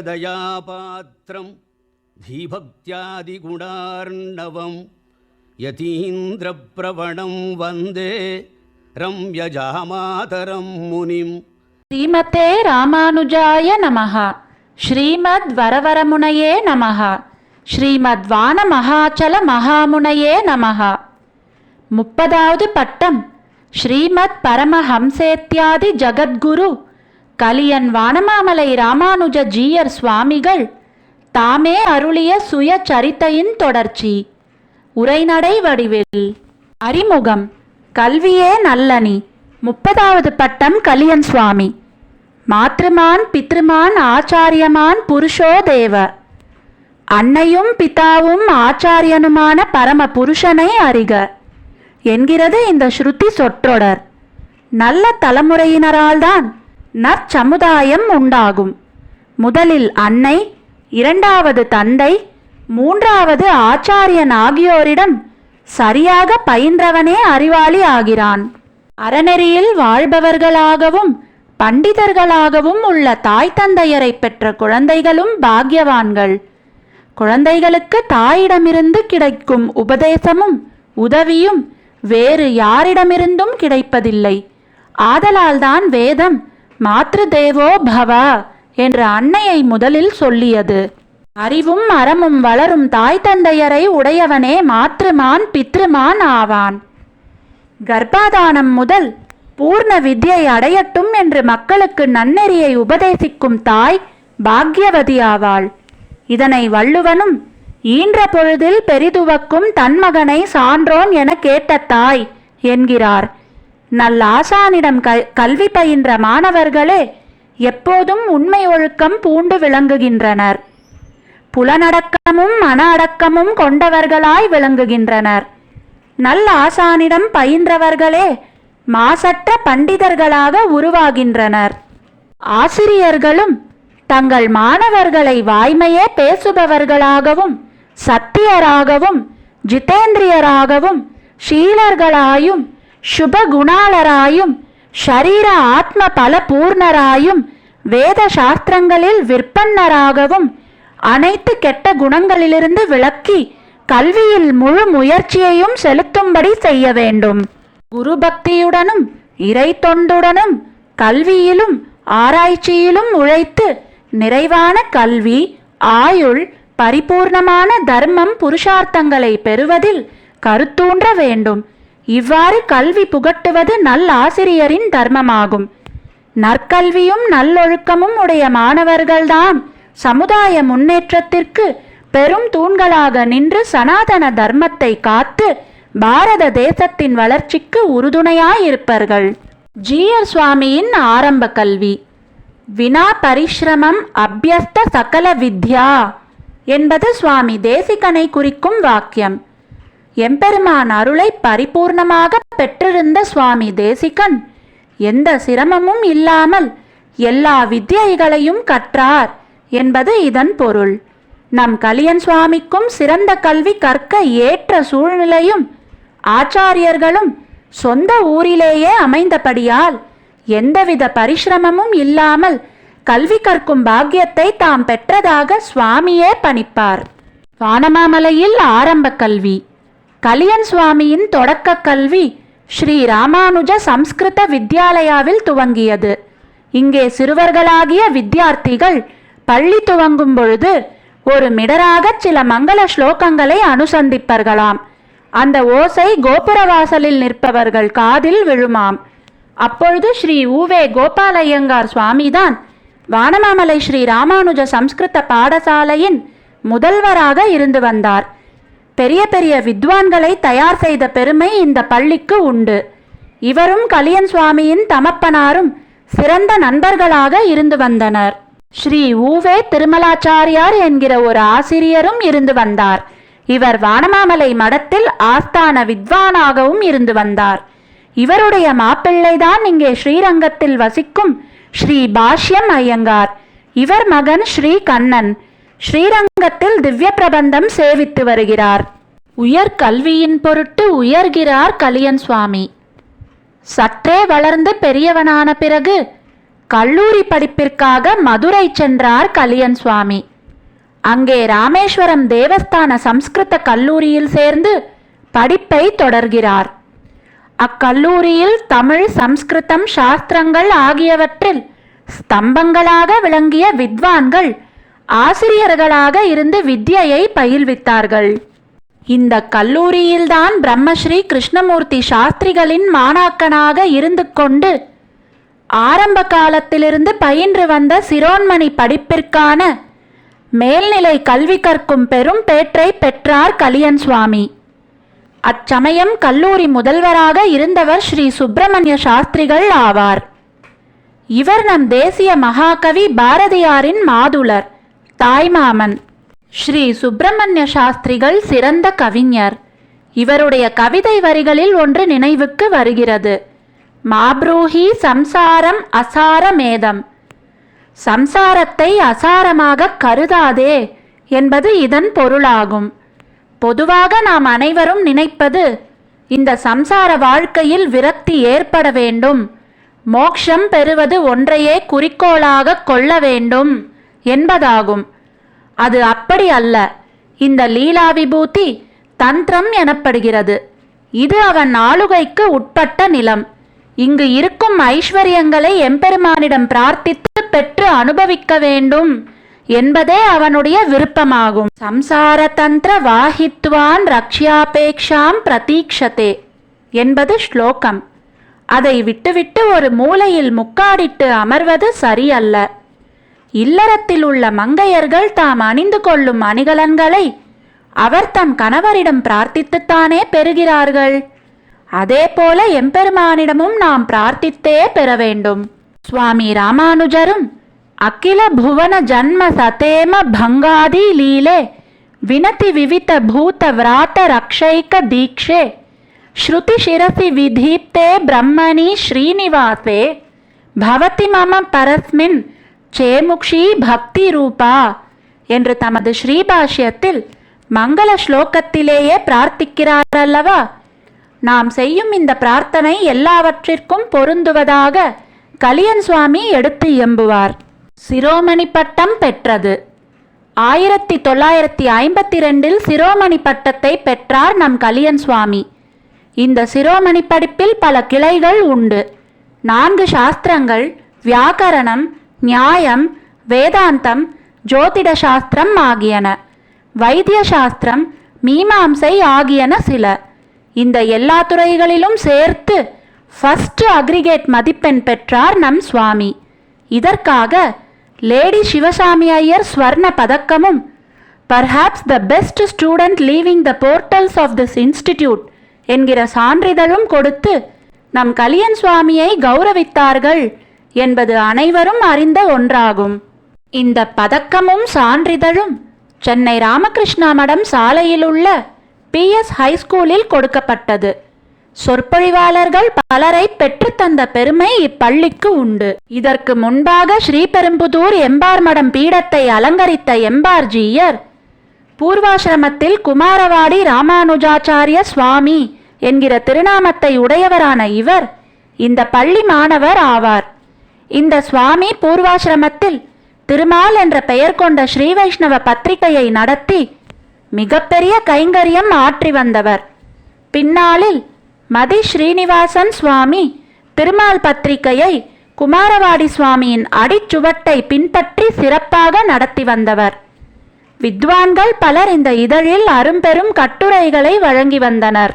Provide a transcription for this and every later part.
श्रीशैलेशदयापात्रं धीभक्त्यादिगुणार्णवं यतीन्द्रप्रवणं वन्दे रम्यजामातरं मुनिम् श्रीमते रामानुजाय नमः। ஸ்ரீமத் வரவரமுனையே நமஹ. ஸ்ரீமத் வான மகாச்சல மகாமுனையே நமஹ. முப்பதாவது பட்டம். ஸ்ரீமத் பரமஹம்சேத்யாதி ஜகத்குரு கலியன் வானமாமலை ராமானுஜ ஜீயர் சுவாமிகள் தாமே அருளிய சுய சரித்தையின் தொடர்ச்சி. உரைநடை வடிவில். அறிமுகம். கல்வியே நல்லனி முப்பதாவது பட்டம் கலியன் சுவாமி. மாத்ருமான் பித்ருமான் ஆச்சாரியமான் புருஷோ தேவ. அன்னையும் பிதாவும் ஆச்சாரியனுமான பரம புருஷனை அறிக. என்கிறது இந்த ஸ்ருதி சொற்றொடர். நல்ல தலைமுறையினரால்தான் நற்சமுதாயம் உண்டாகும். முதலில் அன்னை இரண்டாவது தந்தை மூன்றாவது ஆச்சாரியன் ஆகியோரிடம் சரியாக பயின்றவனே அறிவாளி ஆகிறான். அறநெறியில் வாழ்பவர்களாகவும் பண்டிதர்களாகவும் உள்ள தாய் தந்தையரை பெற்ற குழந்தைகளும் பாக்யவான்கள். குழந்தைகளுக்கு தாயிடமிருந்து கிடைக்கும் உபதேசமும் உதவியும் வேறு யாரிடமிருந்தும் கிடைப்பதில்லை. ஆதலால்தான் வேதம் மாத்ரு தேவோ பவ என்ற அன்னையை முதலில் சொல்லியது. அறிவும் அறமும் வளரும் தாய் தந்தையரை உடையவனே மாத்ருமான் பித்ருமான் ஆவான். கர்ப்பாதானம் முதல் பூர்ண வித்யை அடையட்டும் என்று மக்களுக்கு நன்னெறியை உபதேசிக்கும் தாய் பாக்யவதி ஆவாள். இதனை வள்ளுவனும் ஈன்ற பொழுதில் பெரிதுவக்கும் தன்மகனை சான்றோன் என கேட்ட தாய் என்கிறார். நல்லாசானிடம் க கல்வி பயின்ற மாணவர்களே எப்போதும் உண்மை ஒழுக்கம் பூண்டு விளங்குகின்றனர். புலனடக்கமும் மன அடக்கமும் கொண்டவர்களாய் விளங்குகின்றனர். நல்ல ஆசானிடம் பயின்றவர்களே மாசற்ற பண்டிதர்களாக உருவாகின்றனர். ஆசிரியர்களும் தங்கள் மாணவர்களை வாய்மையே பேசுபவர்களாகவும் சத்தியராகவும் ஜிதேந்திரியராகவும் ஷீலர்களாயும் சுபகுணாளராயும் ஷரீர ஆத்ம பலபூர்ணராயும் வேத சாஸ்திரங்களில் விற்பன்னராகவும் அனைத்து கெட்ட குணங்களிலிருந்து விலக்கி கல்வியில் முழு முயற்சியையும் செலுத்தும்படி செய்ய வேண்டும். குரு பக்தியுடனும் இறை தொண்டுடனும் கல்வியிலும் ஆராய்ச்சியிலும் உழைத்து நிறைவான கல்வி ஆயுள் பரிபூர்ணமான தர்மம் புருஷார்த்தங்களை பெறுவதில் கருத்தூன்ற வேண்டும். இவ்வாறு கல்வி புகட்டுவது நல் ஆசிரியரின் தர்மமாகும். நற்கல்வியும் நல்லொழுக்கமும் உடைய மாணவர்கள்தான் சமுதாய முன்னேற்றத்திற்கு பெரும் தூண்களாக நின்று சனாதன தர்மத்தை காத்து பாரத தேசத்தின் வளர்ச்சிக்கு உறுதுணையாயிருப்பர்கள். ஜீயர் சுவாமியின் ஆரம்ப கல்வி. வினா பரிஸ்ரமம் அபியஸ்த சகல வித்யா என்பது சுவாமி தேசிகனை குறிக்கும் வாக்கியம். எம்பெருமான் அருளை பரிபூர்ணமாக பெற்றிருந்த சுவாமி தேசிகன் எந்த சிரமமும் இல்லாமல் எல்லா வித்யைகளையும் கற்றார் என்பது இதன் பொருள். நம் கலியன் சுவாமிக்கும் சிறந்த கல்வி கற்க ஏற்ற சூழ்நிலையும் ஆச்சாரியர்களும் சொந்த ஊரிலேயே அமைந்தபடியால் எந்தவித பரிசிரமமும் இல்லாமல் கல்வி கற்கும் பாக்கியத்தை தாம் பெற்றதாக சுவாமியே பணிப்பார். வானமாமலையில் ஆரம்ப கல்வி கலியன் சுவாமியின் தொடக்க கல்வி ஸ்ரீ ராமானுஜ சம்ஸ்கிருத வித்யாலயாவில் துவங்கியது. இங்கே சிறுவர்களாகிய வித்யார்த்திகள் பள்ளி துவங்கும் பொழுது ஒரு மிடராக சில மங்கள ஸ்லோகங்களை அனுசந்திப்பர்களாம். அந்த ஓசை கோபுரவாசலில் நிற்பவர்கள் காதில் விழுமாம். அப்பொழுது ஸ்ரீ ஊவே கோபாலையங்கார் சுவாமிதான். வானமாமலை ஸ்ரீ ராமானுஜ சம்ஸ்கிருத பாடசாலையின் முதல்வராக இருந்து வந்தார். பெரிய பெரிய வித்வான்களை தயார் செய்த பெருமை இந்த பள்ளிக்கு உண்டு. இவரும் கலியன் சுவாமியின் தமப்பனாரும் சிறந்த நண்பர்களாக இருந்து வந்தனர். ஸ்ரீ ஊவே திருமலாச்சாரியார் என்கிற ஒரு ஆசிரியரும் இருந்து வந்தார். இவர் வானமாமலை மடத்தில் ஆஸ்தான வித்வானாகவும் இருந்து வந்தார். இவருடைய மாப்பிள்ளைதான் இங்கே ஸ்ரீரங்கத்தில் வசிக்கும் ஸ்ரீ பாஷ்யம் ஐயங்கார். இவர் மகன் ஸ்ரீ கண்ணன். ஸ்ரீரங்கத்தில் திவ்ய பிரபந்தம் சேவித்து வருகிறார். உயர் கல்வியின் பொருட்டு உயர்கிறார் கலியன் சுவாமி. சற்றே வளர்ந்து பெரியவனான பிறகு கல்லூரி படிப்பிற்காக மதுரை சென்றார் கலியன் சுவாமி. அங்கே ராமேஸ்வரம் தேவஸ்தான சம்ஸ்கிருத கல்லூரியில் சேர்ந்து படிப்பை தொடர்கிறார். அக்கல்லூரியில் தமிழ் சம்ஸ்கிருதம் சாஸ்திரங்கள் ஆகியவற்றில் ஸ்தம்பங்களாக விளங்கிய வித்வான்கள் ஆசிரியர்களாக இருந்து வித்யையை பயில்வித்தார்கள். இந்த கல்லூரியில்தான் பிரம்மஸ்ரீ கிருஷ்ணமூர்த்தி சாஸ்திரிகளின் மாணாக்கனாக இருந்து கொண்டு ஆரம்ப காலத்திலிருந்து பயின்று வந்த சிரோன்மணி படிப்பிற்கான மேல்நிலை கல்வி கற்கும் பெரும் பேற்றை பெற்றார் கலியன் சுவாமி. அச்சமயம் கல்லூரி முதல்வராக இருந்தவர் ஸ்ரீ சுப்பிரமணிய சாஸ்திரிகள் ஆவார். இவர் நம் தேசிய மகாகவி பாரதியாரின் மாதுளர் தாய்மாமன். ஸ்ரீ சுப்பிரமணிய சாஸ்திரிகள் சிறந்த கவிஞர். இவருடைய கவிதை வரிகளில் ஒன்று நினைவுக்கு வருகிறது. மாப்ரூஹி சம்சாரம் அசாரமேதம் சம்சாரத்தை அசாரமாக கருதாதே என்பது இதன் பொருளாகும். பொதுவாக நாம் அனைவரும் நினைப்பது இந்த சம்சார வாழ்க்கையில் விரக்தி ஏற்பட வேண்டும். மோக்ஷம் பெறுவது ஒன்றையே குறிக்கோளாக கொள்ள வேண்டும் என்பதாகும். அது அப்படி அல்ல. இந்த லீலா விபூதி தந்திரம் எனப்படுகிறது. இது அவன் ஆளுகைக்கு உட்பட்ட நிலம். இங்கு இருக்கும் ஐஸ்வர்யங்களை எம்பெருமானிடம் பிரார்த்தித்து பெற்று அனுபவிக்க வேண்டும் என்பதே அவனுடைய விருப்பமாகும். சம்சார தந்திர வாஹித்வான் ரக்ஷாபேக்ஷாம் பிரதீக்ஷதே என்பது ஸ்லோகம். அதை விட்டுவிட்டு ஒரு மூலையில் முக்காடிட்டு அமர்வது சரியல்ல. இல்லறத்தில் உள்ள மங்கையர்கள் தாம் அணிந்து கொள்ளும் அணிகலன்களை அவர் தம் கணவரிடம் பிரார்த்தித்துத்தானே பெறுகிறார்கள். அதே போல எம்பெருமானிடமும் நாம் பிரார்த்தித்தே பெற வேண்டும். சுவாமி ராமானுஜரும் அகில புவன ஜன்ம சதேம பங்காதி லீலே வினதி விவித பூத விராட்ட ரக்ஷைக தீக்ஷே ஸ்ருதி சிரசி விதீப்தே பிரம்மணி ஸ்ரீனிவாசே பவதி மம பரஸ்மின் சேமுக்ஷி பக்தி ரூபா என்று தமது ஸ்ரீபாஷ்யத்தில் மங்கள ஸ்லோகத்திலேயே பிரார்த்திக்கிறார் அல்லவா நாம் செய்யும் இந்த பிரார்த்தனை எல்லாவற்றிற்கும் பொருந்துவதாக கலியன் சுவாமி எடுத்து எம்புவார் சிரோமணி பட்டம் பெற்றது. ஆயிரத்தி தொள்ளாயிரத்தி ஐம்பத்தி ரெண்டில் சிரோமணி பட்டத்தை பெற்றார் நம் கலியன் சுவாமி இந்த சிரோமணி படிப்பில் பல கிளைகள் உண்டு. நான்கு சாஸ்திரங்கள் வியாக்கரணம் நியாயம் வேதாந்தம் ஜோதிட சாஸ்திரம் ஆகியன. வைத்திய சாஸ்திரம் மீமாம்சை ஆகியன சில. இந்த எல்லா துறைகளிலும் சேர்த்து ஃபஸ்ட்டு அக்ரிகேட் மதிப்பெண் பெற்றார் நம் சுவாமி. இதற்காக லேடி சிவசாமி ஐயர் ஸ்வர்ண பதக்கமும் perhaps the best student leaving the portals of this institute என்கிற சான்றிதழும் கொடுத்து நம் கலியன் சுவாமியை கௌரவித்தார்கள் என்பது அனைவரும் அறிந்த ஒன்றாகும். இந்த பதக்கமும் சான்றிதழும் சென்னை ராமகிருஷ்ணா மடம் சாலையிலுள்ள பிஎஸ் ஹைஸ்கூலில் கொடுக்கப்பட்டது. சொற்பொழிவாளர்கள் பலரை பெற்றுத்தந்த பெருமை இப்பள்ளிக்கு உண்டு. இதற்கு முன்பாக ஸ்ரீபெரும்புதூர் எம்பார் மடம் பீடத்தை அலங்கரித்த எம்பார்ஜீயர் பூர்வாசிரமத்தில் குமாரவாடி ராமானுஜாச்சாரிய சுவாமி என்கிற திருநாமத்தை உடையவரான இவர் இந்த பள்ளி மாணவர் ஆவார். இந்த சுவாமி பூர்வாசிரமத்தில் திருமால் என்ற பெயர் கொண்ட ஸ்ரீ வைஷ்ணவ பத்திரிகையை நடத்தி மிகப்பெரிய கைங்கரியம் ஆற்றி வந்தவர். பின்னாளில் மதி ஸ்ரீனிவாசன் சுவாமி திருமால் பத்திரிகையை குமாரவாடி சுவாமியின் அடிச்சுவட்டை பின்பற்றி சிறப்பாக நடத்தி வந்தவர். வித்வான்கள் பலர் இந்த இதழில் அரும்பெரும் கட்டுரைகளை வழங்கி வந்தனர்.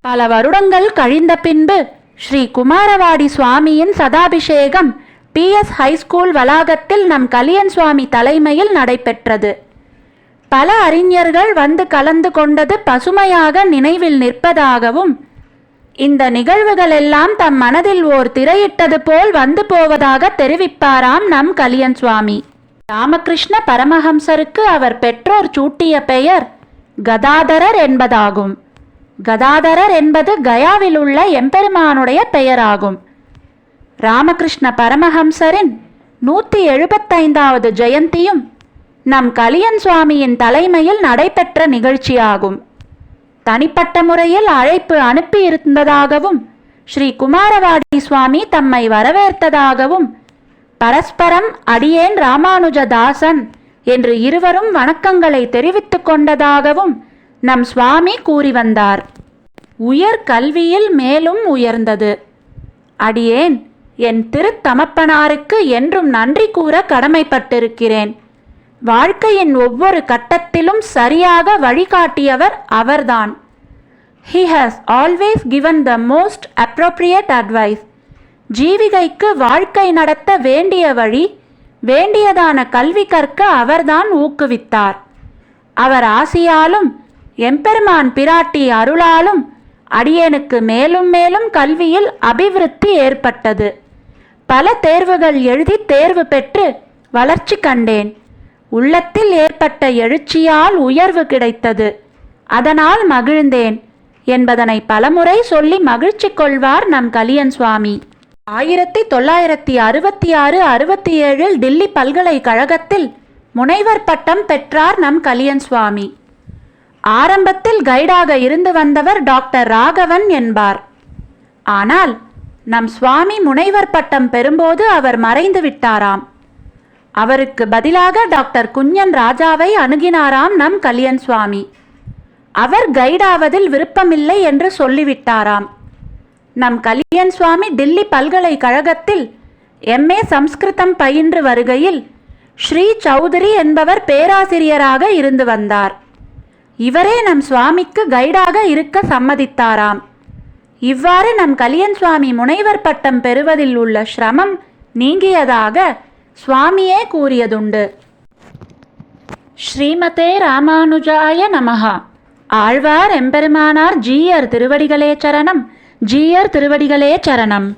பல வருடங்கள் கழிந்த பின்பு ஸ்ரீ குமாரவாடி சுவாமியின் சதாபிஷேகம் பிஎஸ் ஹைஸ்கூல் வளாகத்தில் நம் கலியன் சுவாமி தலைமையில் நடைபெற்றது. பல அறிஞர்கள் வந்து கலந்து கொண்டது பசுமையாக நினைவில் நிற்பதாகவும் இந்த நிகழ்வுகள் எல்லாம் தம் மனதில் ஓர் திரையிட்டது போல் வந்து போவதாக தெரிவிப்பாராம் நம் கலியன் சுவாமி. ராமகிருஷ்ண பரமஹம்சருக்கு அவர் பெற்றோர் சூட்டிய பெயர் கதாதரர் என்பதாகும். கதாதரர் என்பது கயாவில் உள்ள எம்பெருமானுடைய பெயராகும். ராமகிருஷ்ண பரமஹம்சரின் நூற்றி எழுபத்தைந்தாவது ஜெயந்தியும் நம் கலியன் சுவாமியின் தலைமையில் நடைபெற்ற நிகழ்ச்சியாகும். தனிப்பட்ட முறையில் அழைப்பு அனுப்பியிருந்ததாகவும் ஸ்ரீ குமாரவாடி சுவாமி தம்மை வரவேற்றதாகவும் பரஸ்பரம் அடியேன் ராமானுஜதாசன் என்று இருவரும் வணக்கங்களை தெரிவித்துக் கொண்டதாகவும் நம் சுவாமி கூறி வந்தார். உயர் கல்வியில் மேலும் உயர்ந்தது. அடியேன் என் திருத்தமப்பனாருக்கு என்றும் நன்றி கூற கடமைப்பட்டிருக்கிறேன். வாழ்க்கையின் ஒவ்வொரு கட்டத்திலும் சரியாக வழிகாட்டியவர் அவர்தான். He has always given the most appropriate advice ஜீவிகைக்கு வாழ்க்கை நடத்த வேண்டிய வழி வேண்டியதான கல்வி கற்க அவர்தான் ஊக்குவித்தார். அவர் ஆசியாலும் எம்பெருமான் பிராட்டி அருளாலும் அடியனுக்கு மேலும் மேலும் கல்வியில் அபிவிருத்தி ஏற்பட்டது. பல தேர்வுகள் எழுதி தேர்வு பெற்று வளர்ச்சி கண்டேன். உள்ளத்தில் ஏற்பட்ட எழுச்சியால் உயர்வு கிடைத்தது. அதனால் மகிழ்ந்தேன் என்பதனை பலமுறை சொல்லி மகிழ்ச்சி கொள்வார் நம் கலியன் சுவாமி. ஆயிரத்தி தொள்ளாயிரத்தி அறுபத்தி ஆறு அறுபத்தி ஏழில் டில்லி பல்கலைக்கழகத்தில் முனைவர் பட்டம் பெற்றார் நம் கலியன் சுவாமி. ஆரம்பத்தில் கைடாக இருந்து வந்தவர் டாக்டர் ராகவன் என்பார். ஆனால் நம் சுவாமி முனைவர் பட்டம் பெறும்போது அவர் மறைந்து விட்டாராம். அவருக்கு பதிலாக டாக்டர் குஞ்சன் ராஜாவை அணுகினாராம் நம் கலியன் சுவாமி. அவர் கைடாவதில் விருப்பமில்லை என்று சொல்லிவிட்டாராம். நம் கலியன் சுவாமி டில்லி பல்கலைக்கழகத்தில் எம்ஏ சம்ஸ்கிருதம் பயின்று வருகையில் ஸ்ரீ சௌதரி என்பவர் பேராசிரியராக இருந்து வந்தார். இவரே நம் சுவாமிக்கு கைடாக இருக்க சம்மதித்தாராம். இவ்வாறு நம் கலியன் சுவாமி முனைவர் பட்டம் பெறுவதில் உள்ள சிரமம் நீங்கியதாக சுவாமியே கூறியதுண்டு. ஸ்ரீமதே ராமானுஜாய நமஹா. ஆழ்வார் எம்பெருமானார் ஜீயர் திருவடிகளே சரணம். ஜீயர் திருவடிகளே சரணம்.